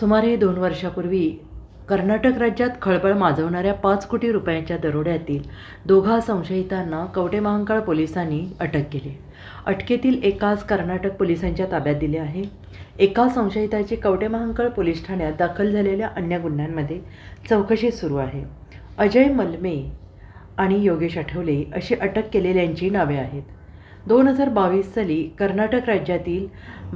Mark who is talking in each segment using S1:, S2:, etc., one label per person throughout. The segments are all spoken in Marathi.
S1: सुमारे दोन वर्षापूर्वी कर्नाटक राज्यात खळबळ माजवणाऱ्या पाच कोटी रुपयांच्या दरोड्यातील दोघा संशयितांना कवटे महांकाळ पोलिसांनी अटक केली. अटकेतील एकाच कर्नाटक पोलिसांच्या ताब्यात दिले आहे. एका संशयिताची कवटे महांकाळ पोलीस ठाण्यात दाखल झालेल्या अन्य गुन्ह्यांमध्ये चौकशी सुरू आहे. अजय मलमे आणि योगेश आठवले अशी अटक केलेल्यांची नावे आहेत. दोन हजार बावीस साली कर्नाटक राज्यातील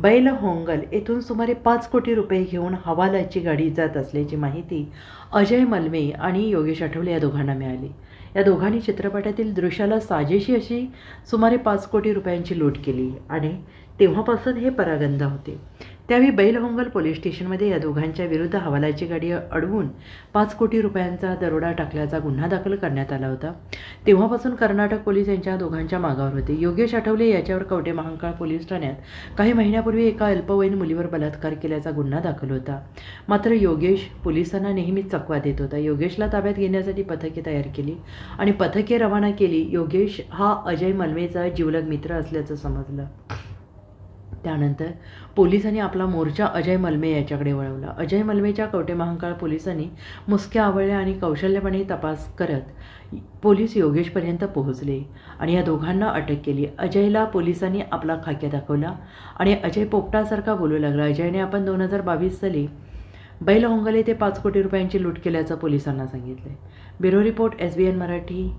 S1: बैलहोंगल येथून सुमारे पाच कोटी रुपये घेऊन हवालाची गाडी जात असल्याची माहिती अजय मलमे आणि योगेश आठवले या दोघांना मिळाली. या दोघांनी चित्रपटातील दृश्याला साजेशी अशी सुमारे पाच कोटी रुपयांची लूट केली आणि तेव्हापासून हे परागंदा होते. त्यावेळी बैलहोंगल पोलीस स्टेशनमध्ये या दोघांच्या विरुद्ध हवालाची गाडी अडवून पाच कोटी रुपयांचा दरोडा टाकल्याचा गुन्हा दाखल करण्यात आला होता. तेव्हापासून कर्नाटक पोलीस यांच्या दोघांच्या मागावर होते. योगेश आठवले याच्यावर कवटे महांकाळ पोलीस ठाण्यात काही महिन्यापूर्वी एका अल्पवयीन मुलीवर बलात्कार केल्याचा गुन्हा दाखल होता. मात्र योगेश पोलिसांना नेहमीच चकवा देत होता. योगेशला ताब्यात घेण्यासाठी पथके तयार केली आणि पथके रवाना केली. योगेश हा अजय मलमेचा जिवलग मित्र असल्याचं समजलं. त्यानंतर पोलिसांनी आपला मोर्चा अजय मलमे याच्याकडे वळवला. अजय मलमेच्या कवटे महांकाळ पोलिसांनी मुसक्या आवळल्या आणि कौशल्यपणे तपास करत पोलीस योगेशपर्यंत पोहोचले आणि या दोघांना अटक केली. अजयला पोलिसांनी आपला खाक्या दाखवला आणि अजय पोपटासारखा बोलू लागला. अजयने आपण दोन हजार बावीस साली बैलहोंगले ते पाच कोटी रुपयांची लूट केल्याचं पोलिसांना सांगितले bureau report S B N Marathi.